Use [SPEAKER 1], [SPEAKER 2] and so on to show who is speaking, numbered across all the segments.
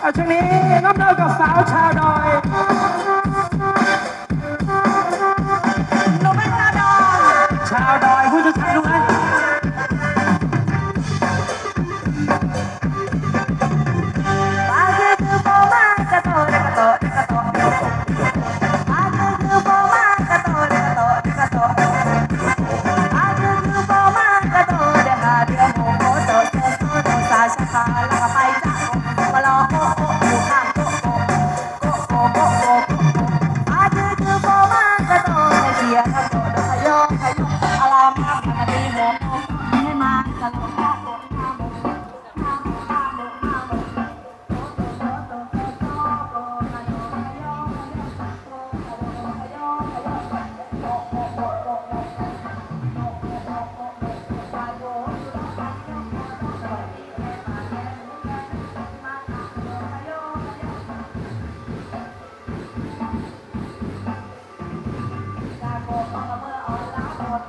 [SPEAKER 1] เอาช่วงนี้น้ำเต้ากับสาวชาวดอยหนูเป็นชาวดอย ชาวดอยพูดชัดๆรู้ไหมปากือคือมากระโตกระโตกระโตปอากกือคือมากระโตเดือดเดือดโมโหโตโตโตโตสาชะาลาไป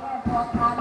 [SPEAKER 1] Gracias.